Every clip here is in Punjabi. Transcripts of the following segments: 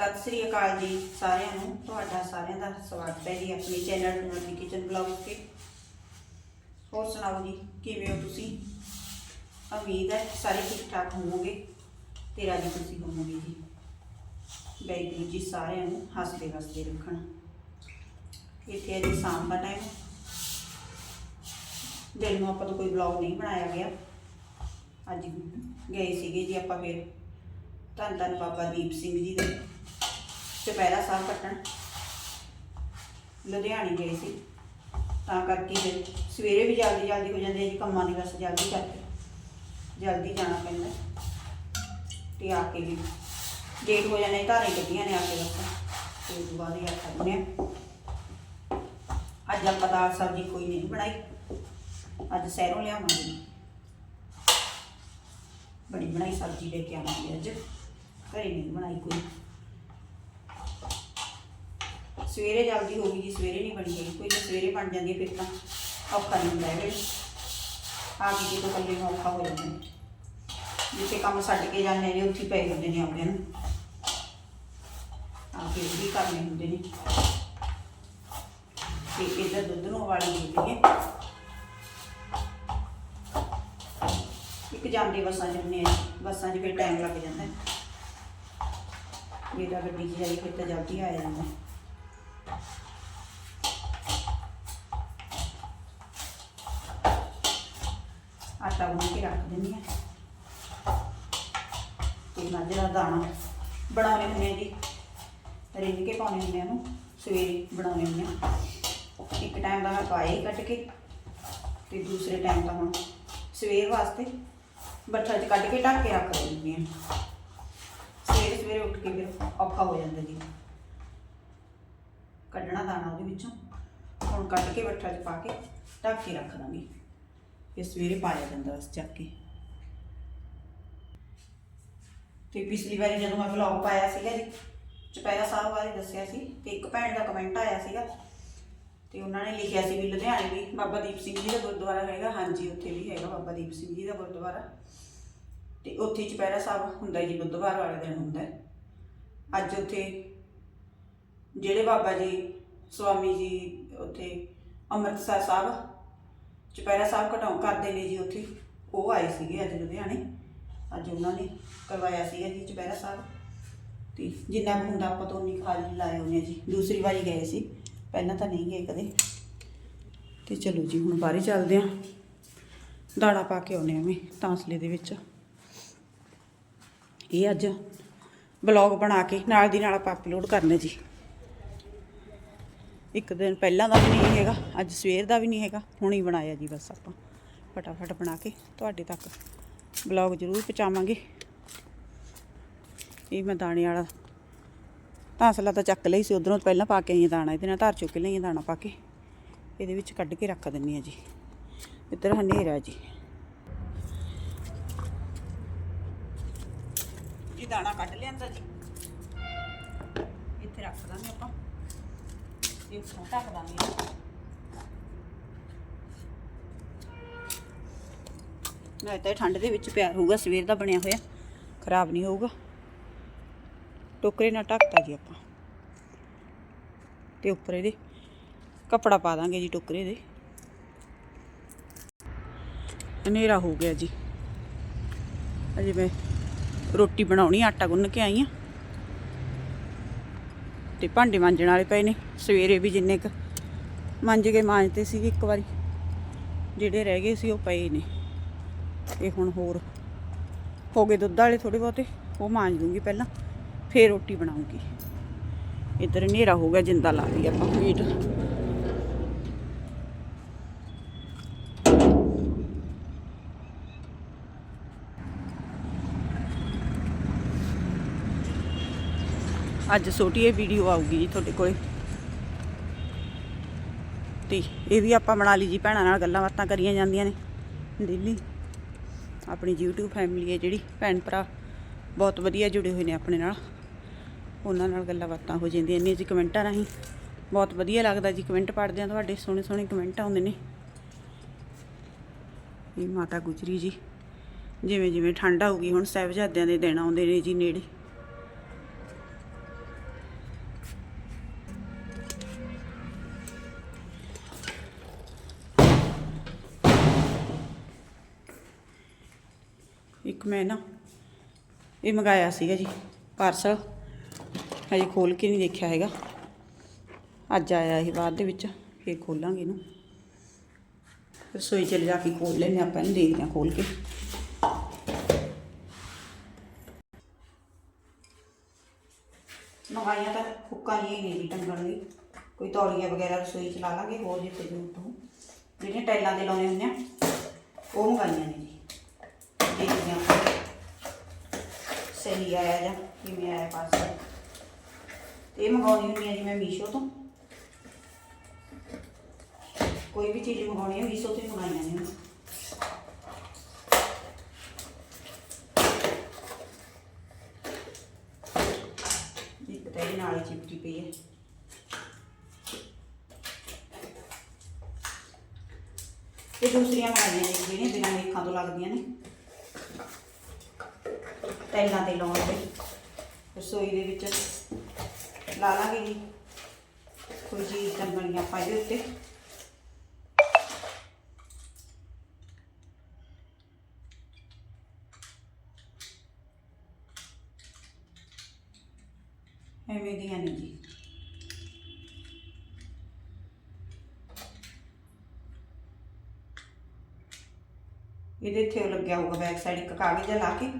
ਸਤਿ ਸ੍ਰੀ ਅਕਾਲ ਜੀ ਸਾਰਿਆਂ ਨੂੰ। ਤੁਹਾਡਾ ਸਾਰਿਆਂ ਦਾ ਸਵਾਗਤ ਹੈ ਜੀ ਆਪਣੇ ਚੈਨਲ ਨੂਰਨੀ ਕਿਚਨ ਬਲੌਗ ਤੇ। ਹੋਰ ਸੁਣਾਓ ਜੀ, ਕਿਵੇਂ ਹੋ ਤੁਸੀਂ? ਉਮੀਦ ਹੈ ਸਾਰੇ ਠੀਕ ਠਾਕ ਹੋਵੋਗੇ ਤੇ ਰਾਜੀ ਤੁਸੀਂ ਹੋਵੋਗੇ ਜੀ। ਵਾਹਿਗੁਰੂ ਜੀ ਸਾਰਿਆਂ ਨੂੰ ਹੱਸਦੇ ਹੱਸਦੇ ਰੱਖਣ। ਇੱਥੇ ਹੈ ਜੀ ਸ਼ਾਮ ਦਾ ਟਾਈਮ ਦਿਨ ਨੂੰ ਆਪਾਂ ਤੋਂ ਕੋਈ ਬਲੌਗ ਨਹੀਂ ਬਣਾਇਆ ਗਿਆ। ਅੱਜ ਗਏ ਸੀਗੇ ਜੀ ਆਪਾਂ ਫਿਰ ਧੰਨ ਧੰਨ ਬਾਬਾ ਦੀਪ ਸਿੰਘ ਜੀ ਦੇ। ਚੁਪਹਿਰਾ ਸਾਹਿਬ ਕੱਟਣ। ਲੁਧਿਆਣੇ ਗਏ ਸੀ। ਤਾਂ ਕਰਕੇ ਫਿਰ ਸਵੇਰੇ ਵੀ ਜਲਦੀ ਜਲਦੀ ਹੋ ਜਾਂਦੇ ਜੀ, ਕੰਮਾਂ ਦੀ ਬਸ ਜਲਦੀ ਕਰਕੇ। ਜਲਦੀ ਜਾਣਾ ਪੈਂਦਾ। ਤੇ ਆ ਕੇ ਵੀ ਲੇਟ ਹੋ ਜਾਂਦੇ ਘਾਰੇ ਗੱਡੀਆਂ ਨੇ ਆ ਕੇ ਬਸ। ਤੇ ਉਸ ਤੋਂ ਬਾਅਦ ਹੀ ਆ ਕਰਦੇ ਆ ਅੱਜ ਆਪਾਂ ਦਾਲ ਸਬਜ਼ੀ ਕੋਈ ਨਹੀਂ ਬਣਾਈ। ਅੱਜ ਸਹਿਰੋਂ ਲਿਆਵਾਂਗੇ। ਬੜੀ ਬਣਾਈ ਸਬਜ਼ੀ ਲੈ ਕੇ ਆਵਾਂਗੇ ਅੱਜ। ਘਰੇ ਨਹੀਂ ਬਣਾਈ ਕੋਈ। ਸਵੇਰੇ ਜਲਦੀ ਹੋ ਗਈ ਜੀ, ਸਵੇਰੇ ਨਹੀਂ ਬਣੀ ਹੈਗੀ, ਕੋਈ ਜੇ ਸਵੇਰੇ ਬਣ ਜਾਂਦੀ ਹੈ, ਫਿਰ ਤਾਂ ਔਖਾ ਨਹੀਂ ਹੁੰਦਾ ਹੈਗਾ ਆ ਕੇ ਜਦੋਂ ਕੱਲੇ ਨੂੰ ਔਖਾ ਹੋ ਜਾਂਦਾ ਜਿੱਥੇ ਕੰਮ ਛੱਡ ਕੇ ਜਾਂਦੇ ਨੇ, ਉੱਥੇ ਪਏ ਹੁੰਦੇ ਨੇ ਆਉਂਦੇ ਨੂੰ। ਆ ਕੇ ਵੀ ਕਰਨੇ ਹੁੰਦੇ ਨੇ। ਤੇ ਇੱਧਰ ਦੁੱਧ ਨੂੰ ਉਬਾਲੀ ਦੇ ਦਈਏ ਇੱਕ ਜਾਂਦੇ ਬੱਸਾਂ 'ਚ ਬੱਸਾਂ 'ਚ ਫਿਰ ਟਾਈਮ ਲੱਗ ਜਾਂਦਾ ਹੈ। ਮੇਰਾ ਗੱਡੀ 'ਚ ਜਾਈ ਫਿਰ ਤਾਂ ਜਲਦੀ ਆ ਜਾਂਦਾ ਆਟਾ ਗੁੰਨ ਕੇ ਰੱਖ ਦਿੰਦੀ ਹਾਂ। ਤੇ ਮੱਝ ਦਾ ਦਾਣਾ ਬਣਾਉਣੇ ਹੁੰਦੇ ਆ ਜੀ। ਰਿੰਨ ਕੇ ਪਾਉਣੇ ਹੁੰਦੇ ਆ ਨੂੰ ਸਵੇਰੇ ਬਣਾਉਣੇ ਹੁੰਦੇ ਆ। ਇੱਕ ਟਾਈਮ ਦਾ ਮੈਂ ਪਾਏ ਹੀ ਕੱਟ ਕੇ ਤੇ ਦੂਸਰੇ ਟਾਈਮ ਦਾ ਹੁਣ ਸਵੇਰ ਵਾਸਤੇ ਬੱਠਾ 'ਚ ਕੱਢ ਕੇ ਢੱਕ ਕੇ ਰੱਖ ਦਿੰਦੀ ਹਾਂ। ਸਵੇਰੇ ਸਵੇਰੇ ਉੱਠ ਕੇ ਫਿਰ ਔਖਾ ਹੋ ਜਾਂਦਾ ਜੀ। ਕੱਢਣਾ ਦਾਣਾ ਉਹਦੇ ਵਿੱਚੋਂ, ਹੁਣ ਕੱਢ ਕੇ ਬੱਠਾ 'ਚ ਪਾ ਕੇ ਢੱਕ ਕੇ ਰੱਖ ਦਾਂਗੀ। ਫਿਰ ਸਵੇਰੇ ਪਾਇਆ ਜਾਂਦਾ ਬਸ ਚੱਕ ਕੇ। ਤੇ ਪਿਛਲੀ ਵਾਰੀ ਜਦੋਂ ਮੈਂ ਵਲੌਗ ਪਾਇਆ ਸੀਗਾ ਜੀ, ਚੁਪਹਿਰਾ ਸਾਹਿਬ ਬਾਰੇ ਦੱਸਿਆ ਸੀ ਤੇ ਇੱਕ ਭੈਣ ਦਾ ਕਮੈਂਟ ਆਇਆ ਸੀਗਾ ਤੇ ਉਹਨਾਂ ਨੇ ਲਿਖਿਆ ਸੀ ਵੀ ਲੁਧਿਆਣੇ ਵੀ ਬਾਬਾ ਦੀਪ ਸਿੰਘ ਜੀ ਦਾ ਗੁਰਦੁਆਰਾ ਹੈਗਾ, ਹਾਂਜੀ, ਉੱਥੇ ਵੀ ਹੈਗਾ ਬਾਬਾ ਦੀਪ ਸਿੰਘ ਜੀ ਦਾ ਗੁਰਦੁਆਰਾ। ਤੇ ਉੱਥੇ ਚੁਪਹਿਰਾ ਸਾਹਿਬ ਹੁੰਦਾ ਜੀ, ਬੁੱਧਵਾਰ ਵਾਲੇ ਦਿਨ ਹੁੰਦਾ। ਅੱਜ ਉੱਥੇ ਜਿਹੜੇ ਬਾਬਾ ਜੀ, ਸਵਾਮੀ ਜੀ, ਉੱਥੇ ਅੰਮ੍ਰਿਤਸਰ ਸਾਹਿਬ ਚੁਪਹਿਰਾ ਸਾਹਿਬ ਕਟਾਉ ਕਰਦੇ ਨੇ ਜੀ ਉੱਥੇ। ਉਹ ਆਏ ਸੀਗੇ ਅੱਜ ਲੁਧਿਆਣੇ। ਅੱਜ ਉਹਨਾਂ ਨੇ ਕਰਵਾਇਆ ਸੀਗਾ ਜੀ ਚੁਪਹਿਰਾ ਸਾਹਿਬ। ਤੇ ਜਿੰਨਾ ਕੁ ਹੁੰਦਾ ਆਪਾਂ ਤੋਂ ਉਨੀ ਖਾਲੀ ਲਾਏ ਹੋਣੇ ਜੀ। ਦੂਸਰੀ ਵਾਰੀ ਗਏ ਸੀ। ਪਹਿਲਾਂ ਤਾਂ ਨਹੀਂ ਗਏ ਕਦੇ। ਤੇ ਚਲੋ ਜੀ, ਹੁਣ ਬਾਹਰ ਹੀ ਚੱਲਦੇ ਆਂ ਦਾਣਾ ਪਾ ਕੇ ਆਉਨੇ ਆਵੇਂ ਤਾਂਸਲੇ ਦੇ ਵਿੱਚ। ਇਹ ਅੱਜ ਬਲੌਗ ਬਣਾ ਕੇ ਨਾਲ ਦੀ ਨਾਲ ਆਪਾਂ ਅਪਲੋਡ ਕਰਨੇ ਜੀ। ਇੱਕ ਦਿਨ ਪਹਿਲਾਂ ਦਾ ਵੀ ਨਹੀਂ ਹੈਗਾ, ਅੱਜ ਸਵੇਰ ਦਾ ਵੀ ਨਹੀਂ ਹੈਗਾ, ਹੁਣ ਹੀ ਬਣਾਇਆ ਜੀ ਬਸ ਆਪਾਂ। ਫਟਾਫਟ ਬਣਾ ਕੇ ਤੁਹਾਡੇ ਤੱਕ ਬਲੌਗ ਜ਼ਰੂਰ ਪਹੁੰਚਾਵਾਂਗੇ। ਇਹ ਮੈਂ ਦਾਣੇ ਵਾਲਾ ਤਾਂਸਲਾ ਤਾਂ ਚੱਕ ਲਈ ਸੀ, ਉਧਰੋਂ ਪਹਿਲਾਂ ਪਾ ਕੇ ਆਈ ਦਾਣਾ, ਇਹਦੇ ਨਾਲ ਧਾਰ ਚੁੱਕ ਲਈ ਹਾਂ ਦਾਣਾ ਪਾ ਕੇ। ਇਹਦੇ ਵਿੱਚ ਕੱਢ ਕੇ ਰੱਖ ਦਿੰਨੀ ਆ ਜੀ। ਇੱਧਰ ਹਨੇਰਾ ਜੀ। ਜੀ ਦਾਣਾ ਕੱਢ ਲਿਆਂਦਾ ਜੀ। ਇੱਥੇ ਰੱਖ ਦਾਂਗੇ ਆਪਾਂ। ਇਹ ਉੱਪਰ ਢੱਕ ਦਾਂਗੇ ਨਾ ਤਾਂ ਠੰਡ ਦੇ ਵਿੱਚ ਪਿਆਰ ਹੋਊਗਾ ਸਵੇਰ ਦਾ ਬਣਿਆ ਹੋਇਆ। ਖਰਾਬ ਨਹੀਂ ਹੋਊਗਾ। ਟੋਕਰੇ ਨਾਲ ਢੱਕਤਾ ਜੀ ਆਪਾਂ। ਤੇ ਉੱਪਰ ਇਹਦੇ ਕੱਪੜਾ ਪਾ ਦਾਂਗੇ ਜੀ ਟੋਕਰੇ ਦੇ। ਹਨੇਰਾ ਹੋ ਗਿਆ ਜੀ। ਅਜੇ ਮੈਂ ਰੋਟੀ ਬਣਾਉਣੀ, ਆਟਾ ਗੁੰਨ ਕੇ ਆਈ ਆ। ਤੇ ਭਾਂਡੇ ਮਾਂਜਣ ਵਾਲੇ ਪਏ ਨੇ, ਸਵੇਰੇ ਵੀ ਜਿੰਨੇ ਕ ਮਾਂਜ ਕੇ ਮਾਂਜਦੇ ਸੀ ਇੱਕ ਵਾਰੀ। ਜਿਹੜੇ ਰਹਿ ਗਏ ਸੀ ਉਹ ਪਏ ਨੇ। ਤੇ ਹੁਣ ਹੋਰ ਹੋ ਗਏ ਦੁੱਧ ਵਾਲੇ ਥੋੜੇ ਬਹੁਤੇ, ਉਹ ਮਾਂਜ ਦੂੰਗੀ ਪਹਿਲਾਂ, ਫੇਰ ਰੋਟੀ ਬਣਾਉਂਗੀ। ਇੱਧਰ ਹਨੇਰਾ ਹੋ ਗਿਆ, ਜਿੰਦਾ ਲਾ ਲਈ ਆਪਾਂ ਮੀਟ। ਅੱਜ ਛੋਟੀ ਇਹ ਵੀਡੀਓ ਆਊਗੀ ਜੀ ਤੁਹਾਡੇ ਕੋਲੇ। ਤੇ ਇਹ ਵੀ ਆਪਾਂ ਬਣਾ ਲਈ ਜੀ ਭੈਣਾਂ ਨਾਲ ਗੱਲਾਂ ਬਾਤਾਂ ਕਰੀਆਂ ਜਾਂਦੀਆਂ ਨੇ। ਡੇਲੀ ਆਪਣੀ YouTube ਫੈਮਿਲੀ ਹੈ ਜਿਹੜੀ, ਭੈਣ ਭਰਾ ਬਹੁਤ ਵਧੀਆ ਜੁੜੇ ਹੋਏ ਨੇ ਆਪਣੇ ਨਾਲ। ਉਹਨਾਂ ਨਾਲ ਗੱਲਾਂ ਬਾਤਾਂ ਹੋ ਜਾਂਦੀਆਂ ਨੇ ਜੀ, ਕਮੈਂਟਾਂ ਰਾਹੀਂ। ਬਹੁਤ ਵਧੀਆ ਲੱਗਦਾ ਜੀ ਕਮੈਂਟ ਪੜ੍ਹਦੇ ਆ ਤੁਹਾਡੇ, ਸੋਹਣੇ ਸੋਹਣੇ ਕਮੈਂਟ ਆਉਂਦੇ ਨੇ। ਇਹ ਮਾਤਾ ਗੁਜਰੀ ਜੀ, ਜਿਵੇਂ ਜਿਵੇਂ ਠੰਡ ਆਊਗੀ, ਹੁਣ ਸਾਹਿਬਜ਼ਾਦਿਆਂ ਦੇ ਦਿਨ ਆਉਂਦੇ ਨੇ ਜੀ ਨੇੜੇ। ਇੱਕ ਮੈਂ ਨਾ ਇਹ ਮੰਗਾਇਆ ਸੀਗਾ ਜੀ ਪਾਰਸਲ ਹਜੇ ਖੋਲ ਕੇ ਨਹੀਂ ਦੇਖਿਆ ਹੈਗਾ। ਅੱਜ ਆਇਆ ਇਹ ਬਾਅਦ ਦੇ ਵਿੱਚ, ਫੇਰ ਖੋਲਾਂਗੇ ਇਹਨੂੰ। ਰਸੋਈ ਚ ਜਾ ਕੇ ਖੋਲ ਲੈਨੇ ਆਪਾਂ ਇਹਨੂੰ, ਦੇਖਦੇ ਹਾਂ ਖੋਲ ਕੇ। ਮੰਗਾਈਆਂ ਤਾਂ ਹੁੱਕਾਂ ਹੀ ਨਹੀਂ ਜੀ ਟੰਗਣ ਲਈ। ਕੋਈ ਤੌਲੀਆ ਵਗੈਰਾ ਰਸੋਈ ਚ ਲਾ ਲਾਂਗੇ, ਹੋਰ ਜਿੱਥੇ ਜ਼ਰੂਰਤ ਹੋ ਜਿਹੜੀਆਂ ਟਾਈਲਾਂ ਦੇ ਲਾਉਣੇ ਹੁੰਦੇ ਆ, ਉਹ ਮੰਗਾਈਆਂ ਨੇ ਜੀ। ਦੇਖਦੇ ਹਾਂ ਆਪਾਂ ਸਹੀ ਆਇਆ ਜਾਂ ਕਿਵੇਂ ਆਇਆ ਪਾਰਸਲ ਤੇ। ਇਹ ਮੰਗਾਉਣੀ ਹੁੰਦੀ ਹੈ ਜੀ ਮੈਂ ਮੀਸ਼ੋ ਤੋਂ। ਕੋਈ ਵੀ ਚੀਜ਼ ਮੰਗਾਉਣੀ ਹੈ ਮੀਸ਼ੋ ਤੋਂ ਹੀ ਮੰਗਾਈਆਂ ਨੇ। ਇੱਕ ਤਾਂ ਇਹ ਨਾਲ ਚਿਪਕੀ ਪਈ ਹੈ ਤੇ ਦੂਸਰੀਆਂ ਮੰਗਾਈਆਂ ਨੇ ਜਿਹੜੀਆਂ ਬਿਨਾਂ ਮੇਖਾਂ ਤੋਂ ਲੱਗਦੀਆਂ ਨੇ। ਟੈਲਾਂ ਤੇ ਲਾਉਣ ਲਈ ਰਸੋਈ ਦੇ ਵਿੱਚ ਲਾ ਲਾਂਗੇ ਜੀ। ਕੋਈ ਚੀਜ਼ ਟੰਗਣੀ ਆਪਾਂ ਇਹਦੇ ਉੱਤੇ। ਐਵੇਂ ਦੀਆਂ ਨਹੀਂ ਜੀ। ਇਹਦੇ ਇੱਥੇ ਉਹ ਲੱਗਿਆ ਹੋਊਗਾ ਬੈਕ ਸਾਈਡ, ਇੱਕ ਕਾਗਜ਼ ਲਾ ਕੇ।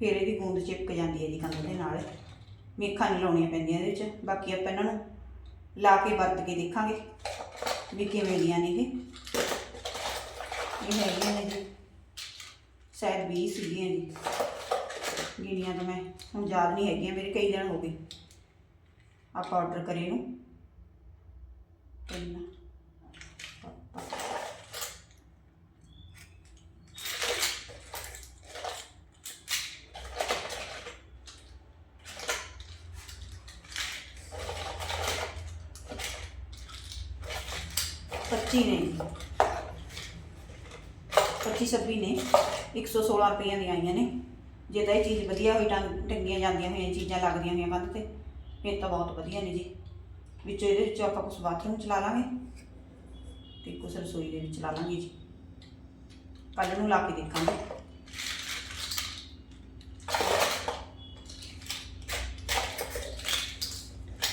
ਫਿਰ ਇਹਦੀ ਗੂੰਦ ਚਿਪਕ ਜਾਂਦੀ ਹੈ ਜੀ ਕੰਧ ਦੇ ਨਾਲ। ਮੇਖਾਂ ਨਹੀਂ ਲਾਉਣੀਆਂ ਪੈਂਦੀਆਂ ਇਹਦੇ ਵਿੱਚ। ਬਾਕੀ ਆਪਾਂ ਇਹਨਾਂ ਨੂੰ ਲਾ ਕੇ ਵਰਤ ਕੇ ਦੇਖਾਂਗੇ ਵੀ ਕਿਵੇਂ ਦੀਆਂ ਨੇ ਇਹ। ਇਹ ਹੈਗੀਆਂ ਨੇ ਜੀ। ਸ਼ਾਇਦ 20 ਸੀਗੀਆਂ ਜੀ। ਗਿਣੀਆਂ ਤਾਂ ਮੈਂ ਹੁਣ ਯਾਦ ਨਹੀਂ ਹੈਗੀਆਂ, ਮੇਰੇ ਕਈ ਦਿਨ ਹੋ ਗਏ। ਆਪਾਂ ਆਰਡਰ ਕਰੇ ਨੂੰ। ਤਿੰਨ ਪੱਚੀ ਨੇ ਜੀ। ਪੱਚੀ ਛੱਬੀ ਨੇ। 116 ਰੁਪਈਆਂ ਦੀਆਂ ਆਈਆਂ ਨੇ। ਜੇ ਤਾਂ ਇਹ ਚੀਜ਼ ਵਧੀਆ ਹੋਈ ਟੰਗ ਟੰਗੀਆਂ ਜਾਂਦੀਆਂ ਹੋਈਆਂ, ਚੀਜ਼ਾਂ ਲੱਗਦੀਆਂ ਹੋਈਆਂ ਕੰਧ ਤੇ। ਫਿਰ ਤਾਂ ਬਹੁਤ ਵਧੀਆ ਨੇ ਜੀ। ਵਿੱਚੋਂ ਇਹਦੇ ਵਿੱਚ ਆਪਾਂ ਕੁਝ ਬਾਥਰੂਮ ਚਲਾ ਲਾ ਲਾਂਗੇ। ਤੇ ਕੁਝ ਰਸੋਈ ਦੇ ਵਿੱਚ ਲਾ ਲਾਂਗੇ ਜੀ। ਕੱਲ ਨੂੰ ਲਾ ਕੇ ਦੇਖਾਂਗੇ।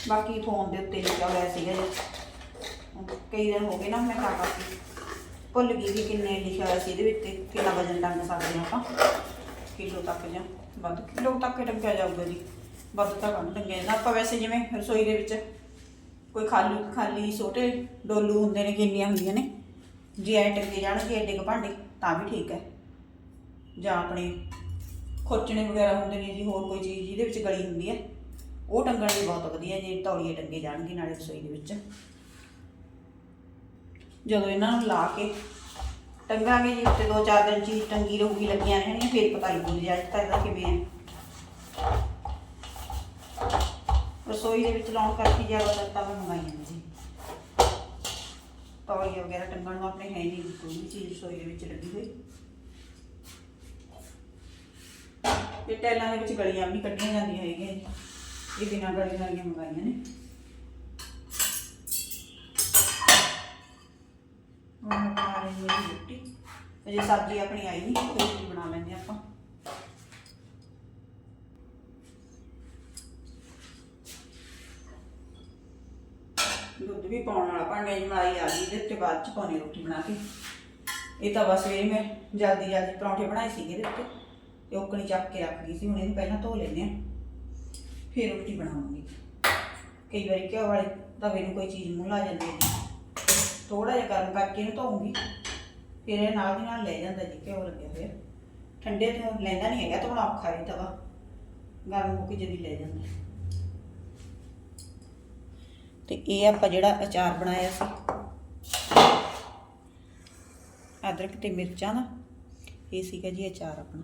ਬਾਕੀ ਫੋਨ ਦੇ ਉੱਤੇ ਲਿਖਿਆ ਹੋਇਆ ਸੀਗਾ ਜੀ। ਕਈ ਦਿਨ ਹੋ ਗਏ ਨਾ ਮੈਂ ਤਾਂ ਕਰਕੇ। ਭੁੱਲ ਗਈ ਵੀ ਕਿੰਨੇ ਲਿਖਿਆ ਹੋਇਆ ਸੀ ਇਹਦੇ ਵਿੱਚ ਕਿੰਨਾ ਵਜਨ ਟੰਗ ਸਕਦੇ ਹਾਂ ਆਪਾਂ। ਕਿਲੋ ਤੱਕ ਜਾਂ ਵੱਧ, ਕਿਲੋ ਤੱਕ ਟੰਗਿਆ ਜਾਊਗਾ ਜੀ। ਵੱਧ ਤਾਂ ਕੰਮ ਟੰਗਿਆ ਜਾਂਦਾ। ਆਪਾਂ ਵੈਸੇ ਜਿਵੇਂ ਰਸੋਈ ਦੇ ਵਿੱਚ ਕੋਈ ਖਾਲੀ ਖਾਲੀ ਛੋਟੇ ਡੋਲੂ ਹੁੰਦੇ ਨੇ ਕਿੰਨੀਆਂ ਹੁੰਦੀਆਂ ਨੇ। ਜੇ ਐ ਟੰਗੇ ਜਾਣਗੇ ਐਡੇ ਕੁ ਭਾਂਡੇ, ਤਾਂ ਵੀ ਠੀਕ ਹੈ। ਜਾਂ ਆਪਣੇ ਖੋਚਣੇ ਵਗੈਰਾ ਹੁੰਦੇ ਨੇ ਜੀ, ਹੋਰ ਕੋਈ ਚੀਜ਼ ਜਿਹਦੇ ਵਿੱਚ ਗਲੀ ਹੁੰਦੀ ਹੈ। ਉਹ ਟੰਗਣ ਲਈ ਬਹੁਤ ਵਧੀਆ, ਜੇ ਤੌਲੀਏ ਟੰਗੇ ਜਾਣਗੇ ਨਾਲੇ ਰਸੋਈ ਦੇ ਵਿੱਚ। ਜਦੋਂ ਇਹਨਾਂ ਨੂੰ ਲਾ ਕੇ ਟੰਗਾਂਗੇ ਜੀ, ਉੱਤੇ ਦੋ ਚਾਰ ਦਿਨ ਚੀਜ਼ ਟੰਗੀ ਰਹੂਗੀ, ਲੱਗੀਆਂ ਰਹਿਣਗੀਆਂ, ਫਿਰ ਪਤਾ ਲੱਗੂ ਜੀ ਅੱਜ ਤੱਕ ਦਾ ਕਿਵੇਂ ਹੈ ਰਸੋਈ ਦੇ ਵਿੱਚ ਲਾਉਣ ਕਰਕੇ ਜ਼ਿਆਦਾਤਰ ਤਾਂ ਮੈਂ ਮੰਗਾਈਆਂ ਨੇ ਜੀ ਤੌਲੀਏ ਵਗੈਰਾ ਟੰਗਣ ਨੂੰ ਆਪਣੇ ਹੈ ਨਹੀਂ ਕੋਈ ਵੀ ਚੀਜ਼ ਰਸੋਈ ਦੇ ਵਿੱਚ ਲੱਗੀ ਹੋਈ। ਇਹ ਟੈਲਾਂ ਦੇ ਵਿੱਚ ਗਲੀਆਂ ਵੀ ਕੱਢੀਆਂ ਜਾਂਦੀਆਂ ਹੈਗੀਆਂ ਜੀ ਇਹ ਬਿਨਾਂ ਗਲੀਆਂ ਵਾਲੀਆਂ ਮੰਗਾਈਆਂ ਨੇ। ਹੁਣ ਬਣਾ ਲਈ ਮੇਰੀ ਰੋਟੀ। ਅਜੇ ਸਬਜ਼ੀ ਆਪਣੀ ਆਈ ਨਹੀਂ ਰੋਟੀ ਬਣਾ ਲੈਂਦੇ ਆਪਾਂ। ਦੁੱਧ ਵੀ ਪਾਉਣ ਵਾਲਾ ਭਾਂਡੇ ਦੀ ਆ ਗਈ, ਇਹਦੇ ਉੱਤੇ ਬਾਅਦ ਚ ਪਾਉਣੀ ਰੋਟੀ ਬਣਾ ਕੇ। ਇਹ ਤਾਂ ਬਸ ਇਹ ਮੈਂ ਜਲਦੀ ਜਲਦੀ ਪਰੌਂਠੇ ਬਣਾਏ ਸੀਗੇ ਇਹਦੇ ਉੱਤੇ ਤੇ ਉਕਣੀ ਚੱਕ ਕੇ ਰੱਖ ਗਈ ਸੀ, ਹੁਣ ਇਹਨੂੰ ਪਹਿਲਾਂ ਧੋ ਲੈਂਦੇ ਆ ਫਿਰ ਰੋਟੀ ਬਣਾਵਾਂਗੇ। ਕਈ ਵਾਰੀ ਘਿਓ ਵਾਲੇ ਤਵੇ ਨੂੰ ਕੋਈ ਚੀਜ਼ ਮੂੰਹ ਲਾ ਜਾਂਦੀ ਹੈ ਥੋੜਾ ਜਿਹਾ ਗਰਮ ਕਰਕੇ ਇਹਨੂੰ ਧੋਉਂਗੀ ਫਿਰ ਇਹ ਨਾਲ ਦੀ ਨਾਲ ਲੈ ਜਾਂਦਾ ਜੀ, ਘਿਓ ਲੱਗਿਆ ਫਿਰ ਠੰਡੇ ਤੋਂ ਲੈਂਦਾ ਨਹੀਂ ਹੈਗਾ, ਧੋਣਾ ਔਖਾ ਹੈ ਤਵਾ। ਗਰਮ ਹੋ ਕੇ ਜਦੀ ਲੈ ਜਾਂਦਾ। ਤੇ ਇਹ ਆਪਾਂ ਜਿਹੜਾ ਅਚਾਰ ਬਣਾਇਆ ਸੀ, ਅਦਰਕ ਤੇ ਮਿਰਚਾਂ ਦਾ ਇਹ ਸੀਗਾ ਜੀ ਅਚਾਰ ਆਪਣਾ।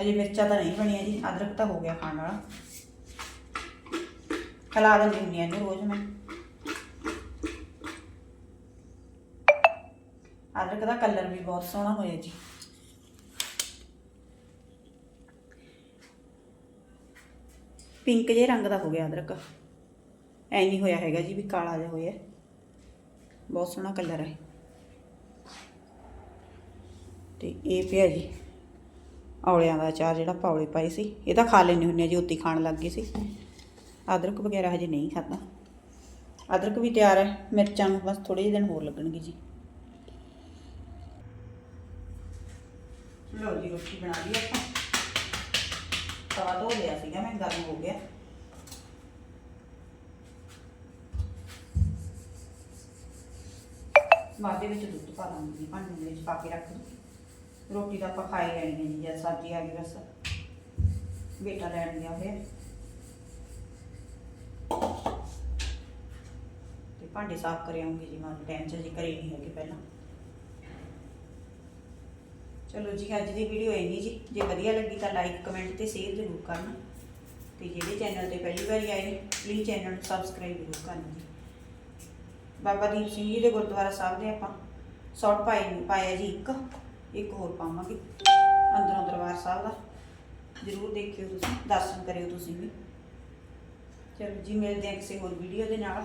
ਅਜੇ ਮਿਰਚਾਂ ਤਾਂ ਨਹੀਂ ਬਣੀਆਂ ਜੀ, ਅਦਰਕ ਤਾਂ ਹੋ ਗਿਆ ਖਾਣ ਵਾਲਾ। ਹਿਲਾ ਦਿੰਦੀ ਹੁੰਦੀ ਹਾਂ ਇਹਨੂੰ ਰੋਜ਼ ਮੈਂ। ਅਦਰਕ ਦਾ ਕਲਰ ਵੀ ਬਹੁਤ ਸੋਹਣਾ ਹੋਇਆ ਜੀ। ਪਿੰਕ ਜਿਹੇ ਰੰਗ ਦਾ ਹੋ ਗਿਆ ਅਦਰਕ। ਐ ਨਹੀਂ ਹੋਇਆ ਹੈਗਾ ਜੀ ਵੀ ਕਾਲਾ ਜਿਹਾ ਹੋਇਆ। ਬਹੁਤ ਸੋਹਣਾ ਕਲਰ ਹੈ। ਤੇ ਇਹ ਪਿਆ ਜੀ ਔਲਿਆਂ ਦਾ ਅਚਾਰ ਜਿਹੜਾ ਪੌਲੇ ਪਾਈ ਸੀ। ਇਹ ਤਾਂ ਖਾ ਲੈਣੇ ਹੁੰਦੇ ਆ ਜੀ, ਉੱਤੀ ਖਾਣ ਲੱਗ ਗਈ ਸੀ। ਅਦਰਕ ਵਗੈਰਾ ਹਜੇ ਨਹੀਂ ਖਾਦਾ ਅਦਰਕ ਵੀ ਤਿਆਰ ਹੈ, ਮਿਰਚਾਂ ਨੂੰ ਬਸ ਥੋੜੇ ਜਿਹੇ ਦਿਨ ਹੋਰ ਲੱਗਣਗੇ ਜੀ। ਲਓ ਜੀ, ਰੋਟੀ ਬਣਾ ਲਈ ਆਪਾਂ। ਤਵਾ ਧੋ ਲਿਆ ਸੀਗਾ ਮੈਂ, ਗਰਮ ਹੋ ਗਿਆ। ਬਾਅਦ ਦੇ ਵਿੱਚ ਦੁੱਧ ਪਾ ਦਾਂਗੀ ਜੀ, ਭਾਂਡੇ ਦੇ ਵਿੱਚ ਪਾ ਕੇ ਰੱਖ ਦੂੰ ਰੋਟੀ ਤਾਂ ਆਪਾਂ ਖਾਈ ਲੈਣੀ ਹੈ ਜੀ ਜਦ ਸਬਜ਼ੀ ਆ ਗਈ ਬਸ। ਬੇਟਾ ਲੈਣ ਗਿਆ ਹੋਇਆ ਤੇ ਭਾਂਡੇ ਸਾਫ਼ ਕਰ ਆਉਂਗੀ ਜੀ ਮੈਂ ਟਾਈਮ 'ਚ ਜੀ ਘਰੇ ਨਹੀਂ ਹੈਗੇ ਪਹਿਲਾਂ। ਚਲੋ ਜੀ, ਅੱਜ ਦੀ ਵੀਡੀਓ ਇੰਨੀ ਜੀ, ਜੇ ਵਧੀਆ ਲੱਗੀ ਤਾਂ ਲਾਈਕ ਕਮੈਂਟ ਤੇ ਸ਼ੇਅਰ ਜ਼ਰੂਰ ਕਰਨਾ। ਤੇ ਜਿਹੜੇ ਚੈਨਲ ਤੇ ਪਹਿਲੀ ਵਾਰੀ ਆਏ ਨੇ ਪਲੀਜ਼ ਚੈਨਲ ਨੂੰ ਸਬਸਕ੍ਰਾਈਬ ਜ਼ਰੂਰ ਕਰਨਾ ਜੀ। ਬਾਬਾ ਦੀਪ ਸਿੰਘ ਜੀ ਦੇ ਗੁਰਦੁਆਰਾ ਸਾਹਿਬ ਦੇ ਆਪਾਂ ਸ਼ਾਰਟ ਪਾਏ ਪਾਇਆ ਜੀ ਇੱਕ ਇੱਕ ਹੋਰ ਪਾਵਾਂਗੇ। ਅੰਦਰੋਂ ਦਰਬਾਰ ਸਾਹਿਬ ਦਾ। ਜ਼ਰੂਰ ਦੇਖਿਓ ਤੁਸੀਂ, ਦਰਸ਼ਨ ਕਰਿਓ ਤੁਸੀਂ ਵੀ। ਚਲੋ ਜੀ, ਮਿਲਦੇ ਹਾਂ ਕਿਸੇ ਹੋਰ ਵੀਡੀਓ ਦੇ ਨਾਲ।